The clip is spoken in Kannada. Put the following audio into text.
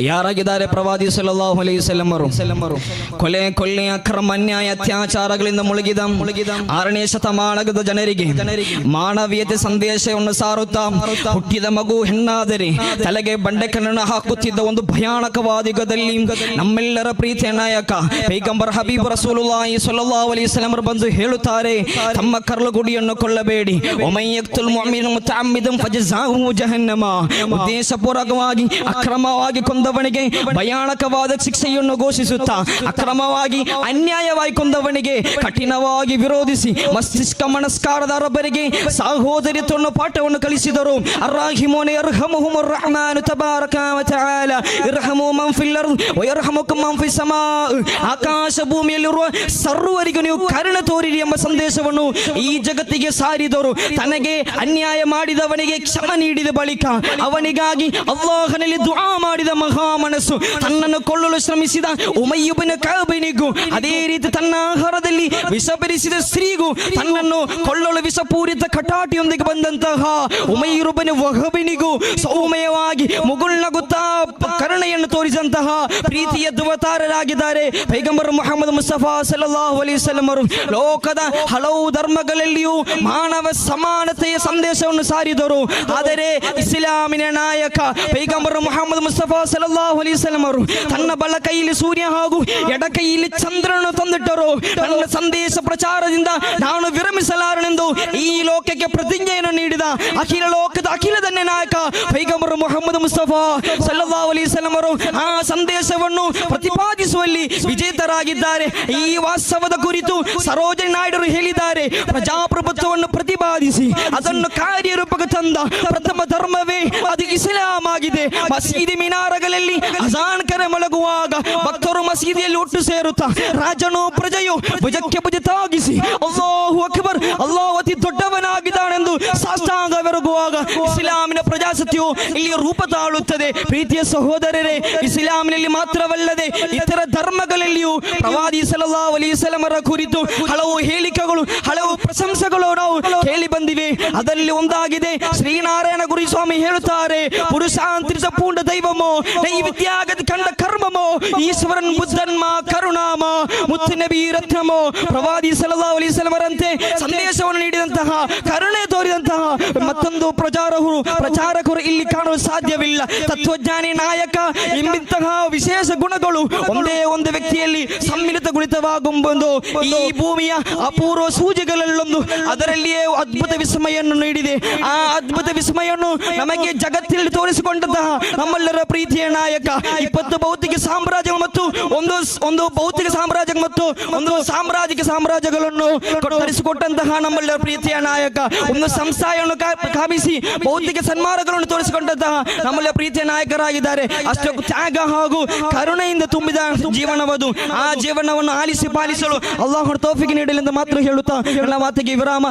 ಯಾರಾಗಿದ್ದಾರೆ ಪ್ರವಾದಿ ಸಲ್ಲಲ್ಲಾಹು ಅಲೈಹಿ ವಸಲ್ಲಂ ಅವರು ಕೊಲೆ ಕೊಲ್ಲೆ ಅಕ್ರಮ ಅನ್ಯಾಯ ಅತ್ಯಾಚಾರಗಳಿಂದ ಮುಳುಗಿದ ಮುಳುಗಿದ ಆರನೇ ಶತಮಾನದ ಜನರಿಗೆ ಜನರಿಗೆ ಮಾನವೀಯತೆ ಸಂದೇಶವನ್ನು ಸಾರುತ್ತಾ ಹುಟ್ಟಿದ ಮಗು ಹೆಣ್ಣಾದರೆ ತಲೆಗೆ ಬಂಡೆಕಲ್ಲನ್ನು ಹಾಕುತ್ತಿದ್ದ ಒಂದು ಭಯಾನಕವಾದ ಯುಗದಲ್ಲಿ ನಮ್ಮೆಲ್ಲರ ಪ್ರೀತಿಯ ನಾಯಕ ಪೈಗಂಬರ್ ಹಬೀಬ್ ರಸೂಲುಲ್ಲಾಹಿ ಸ್ವಲ್ಲಲ್ಲಾಹು ಅಲೈಹಿ ವಸಲ್ಲಂ ಅವರು ಬಂದು ಹೇಳುತ್ತಾರೆ ತಮ್ಮ ಕರ್ಲುಗುಡಿಯನ್ನು ಕೊಲ್ಲಬೇಡಿ ಒಮಯ್ಯಕ್ತುಲ್ ಮುಅಮಿನ ಮುತಅಮ್ಮಿದನ್ ಫಜಜಾಹು ಜಹನ್ನಮ ಉದ್ದೇಶಪೂರ್ವಕವಾಗಿ ಅಕ್ರಮವಾಗಿ ಕೊಂದವನಿಗೆ ಭಯಾನಕವಾದ ಶಿಕ್ಷೆಯನ್ನು ಘೋಷಿಸುತ್ತಾ ಅಕ್ರಮವಾಗಿ ಅನ್ಯಾಯವಾಗಿ ಕೊಂದವನಿಗೆ ಕಠಿಣವಾಗಿ ವಿರೋಧಿಸಿ ಮಸ್ತಿಷ್ಕ ಮನಸ್ಕಾರದಾರೊಬ್ಬರಿಗೆ ಸಹೋದರಿ ತನ್ನ ಪಾಠವನ್ನು ಕಲಿಸಿದರು. ಅರ್ರಾಹಿಮೋನೆ ಅರ್ಹಮುಹುಮುರ್ ರಹಮಾನು ತಬಾರಕ ವ ತಆಲ ಇರ್ಹಮು ಮನ್ ಫಿಲ್ ಅರ್ದ್ ವ ಮನ್ ಫಿಸ್ ಸಮಾ. ಆಕಾಶ ಭೂಮಿಯಲ್ಲಿರುವ ಸರ್ವರಿಗೂ ನೀವು ಕರ್ಣ ತೋರಿರಿ ಎಂಬ ಸಂದೇಶವನ್ನು ಈ ಜಗತ್ತಿಗೆ ಸಾರಿದರು. ತನಗೆ ಅನ್ಯಾಯ ಮಾಡಿದವನಿಗೆ ಕ್ಷಮ ನೀಡಿದ ಬಳಿಕ ಅವನಿಗಾಗಿ ಅಲ್ಲಾಹನಲ್ಲಿ ದುಆ ಮಾಡಿದ ಮಹಾ ಮನಸ್ಸು ತನ್ನನ್ನು ಕೊಲ್ಲಲು ಶ್ರಮಿಸಿದ ಉಮಯ್ಯುಬನ ಕಬನಿಗೂ ಅದೇ ರೀತಿ ತನ್ನ ಆಹಾರದಲ್ಲಿ ವಿಷ ಬೆರೆಸಿದ ಸ್ತ್ರೀಗೂ ತನ್ನನ್ನು ಕೊಲ್ಲಲು ವಿಷಪೂರಿತ ಕಟಾಟಿಯೊಂದಿಗೆ ಬಂದಂತಹ ಉಮಯ್ಯುರುಬನ ವಹಬಿನಿಗೂ ಸೌಮ್ಯವಾಗಿ ಮುಗುಳ್ನಗುತ್ತಾ ಕರುಣೆಯನ್ನು ತೋರಿಸಿದಂತಹ ಪ್ರೀತಿಯ ದುವತಾರರಾಗಿದ್ದಾರೆ ಪೈಗಂಬರ್ ಮೊಹಮ್ಮದ್ ಮುಸ್ತಫಾ ಸಲ್ಲಲ್ಲಾಹು ಅಲೈಹಿ ಅವರು ಲೋಕದ ಹಲವು ಧರ್ಮಗಳಲ್ಲಿಯೂ ಮಾನವ ಸಮಾನತೆಯ ಸಂದೇಶವನ್ನು ಸಾರಿದರು. ಆದರೆ ಇಸ್ಲಾಮಿನ ನಾಯಕ ಪೈಗಂಬರ್ ಮೊಹಮ್ಮದ್ ಮುಸ್ತಫಾ ಸಲ್ಲಲ್ಲಾಹು ಅಲೈಹಿ ವಸಲ್ಲಂ ಅವರು, ತನ್ನ ಬಲ ಕೈಯಲ್ಲಿ ಸೂರ್ಯ ಹಾಗೂ ಎಡ ಕೈಯಲ್ಲಿ ಚಂದ್ರನನ್ನು ತಂದಿಟ್ಟರು. ನನ್ನ ಸಂದೇಶ ಪ್ರಚಾರದಿಂದ ನಾನು ವಿರಮಿಸಲಾರನೆಂದು ಈ ಲೋಕಕ್ಕೆ ಪ್ರತಿಜ್ಞೆಯನ್ನು ನೀಡಿದ ಅಖಿಲ ಲೋಕದ ಅಖಿಲದನ್ನೇ ನಾಯಕ ಪೈಗಂಬರ್ ಮೊಹಮ್ಮದ್ ಮುಸ್ತಫಾ ಸಲ್ಲಲ್ಲಾಹು ಅಲೈಹಿ ವಸಲ್ಲಂ ಅವರು ಆ ಸಂದೇಶವನ್ನು ಪ್ರತಿಪಾದಿಸುವಲ್ಲಿ ವಿಜೇತರಾಗಿದ್ದಾರೆ. ಈ ವಾಸ್ತವದ ಕುರಿತು ಸರೋಜಿನಿ ನಾಯ್ಡರು ಹೇಳಿದ್ದಾರೆ. ಪ್ರಜಾಪ್ರಭುತ್ವವನ್ನು ಪ್ರತಿಪಾದಿಸಿ, ಅದನ್ನು ಕಾರ್ಯರೂಪಕ್ಕೆ ತಂದ ಪ್ರಥಮ ಧರ್ಮವೇ ಅದು ಇಸ್ಲಾಂ ಆಗಿದೆ. ಮಸೀದಿ ಮಿನಾರಗಳಲ್ಲಿ ಅಜಾನ್ ಕರೆ ಮಲಗುವಾಗ ಭಕ್ತರು ಮಸೀದಿಯಲ್ಲಿ ಒಟ್ಟು ಸೇರುತ್ತಾ, ರಾಜನು ಪ್ರಜೆಯು, ಭುಜಕ್ಕೆ ಭುಜ ತಾಗಿಸಿ, ಅಲ್ಲಾಹು ಅಕ್ಬರ್ ಅಲ್ಲೋ ಅತಿ ದೊಡ್ಡವನಾಗಿದ್ದಾನೆಂದು ಸಾಷ್ಟಾಂಗ ಪ್ರಜಾಸತ್ತೆಯು ಇಲ್ಲಿ ರೂಪ ತಾಳುತ್ತದೆ ಪ್ರೀತಿಯ ಸಹೋದರರೇ ಇಸ್ಲಾಂನಲ್ಲಿ ಮಾತ್ರವಲ್ಲದೆ ಇತರ ಧರ್ಮಗಳಲ್ಲಿಯೂ ಪ್ರವಾದಿ ಸಲಹಾ ಅಲೈಹಿ ವಸಲ್ಲಮರ ಕುರಿತು ಹಲವು ಹೇಳಿಕೆಗಳು, ಹಲವು ಪ್ರಶಂಸೆಗಳು ನಾವು ಕೇಳಿ ಬಂದಿವೆ. ಅದರಲ್ಲಿ ಒಂದಾಗಿದೆ, ಶ್ರೀನಾರಾಯಣ ಗುರು ಸ್ವಾಮಿ ಹೇಳುತ್ತಾರೆ ಪುರುಷಾಂತರಿಸ ಪೂರ್ಣ ದೈವಮೋ ನೈವಿದ್ಯಾಗದ ಕಂಡ ಕರ್ಮಮೋ, ಈಶ್ವರನ್ ಬುದ್ಧನ್ಮ, ಕರುಣಾಮ, ಮುತ್ತು ನಬಿ ರತ್ನಮೋ, ಪ್ರವಾದಿ ಸಲಹಾ ಅಲೈಹಿ ವಸಲ್ಲಮರಂತೆ ಸಂದೇಶವನ್ನು ನೀಡಿದಂತಹ ಕರುಣೆ ತೋರಿದಂತಹ ಮತ್ತೊಂದು ಪ್ರಚಾರಕರು ಪ್ರಚಾರಕರು ಇಲ್ಲಿ ಕಾಣಲು ಸಾಧ್ಯವಿಲ್ಲ. ತತ್ವಜ್ಞಾನಿ ನಾಯಕ ಎಂಬಂತಹ ವಿಶೇಷ ಗುಣಗಳು ಒಂದೇ ಒಂದು ವ್ಯಕ್ತಿಯಲ್ಲಿ ಸಮ್ಮಿಲಿತಗೊಳಿತವಾಗುವುದು ಈ ಭೂಮಿಯ ಅಪೂರ್ವ ಸೂಜಿಗಳಲ್ಲೊಂದು. ಅದರಲ್ಲಿಯೇ ಅದ್ಭುತ ವಿಸ್ಮಯನ್ನು ನೀಡಿದೆ. ಆ ಅದ್ಭುತ ವಿಸ್ಮಯನ್ನು ನಮಗೆ ಜಗತ್ತಿನಲ್ಲಿ ತೋರಿಸಿಕೊಂಡಂತಹ ನಮ್ಮೆಲ್ಲರ ಪ್ರೀತಿಯ ನಾಯಕ. ಇಪ್ಪತ್ತು ಭೌತಿಕ ಸಾಮ್ರಾಜ್ಯ ಮತ್ತು ಒಂದು ಒಂದು ಭೌತಿಕ ಸಾಮ್ರಾಜ್ಯ ಮತ್ತು ಒಂದು ಸಾಮ್ರಾಜಿಕ ಸಾಮ್ರಾಜ್ಯಗಳನ್ನು ಕೊಟ್ಟರಿಸಿಕೊಟ್ಟಂತಹ ನಮ್ಮೆಲ್ಲರ ಪ್ರೀತಿಯ ನಾಯಕ. ಒಂದು ಸಂಸ್ಥೆಯನ್ನು ಕಾಮಿಸಿ ಭೌತಿಕ ಸನ್ಮಾನಗಳನ್ನು ತೋರಿಸಿಕೊಂಡಂತಹ ನಮ್ಮಲ್ಲಿ ಪ್ರೀತಿಯ ನಾಯಕರಾಗಿದ್ದಾರೆ. ಅಷ್ಟು ತ್ಯಾಗ ಹಾಗೂ ಕರುಣೆಯಿಂದ ತುಂಬಿದ ಜೀವನವದು. ಆ ಜೀವನವನ್ನು ಆಲಿಸಿ ಪಾಲಿಸಲು ಅಲ್ಲಾಹ್ ತೋಫಿಗೆ ನೀಡಲೆಂದು ಮಾತ್ರ ಹೇಳುತ್ತಾ ಎಲ್ಲ ಮಾತಿಗೆ ವಿರಾಮ.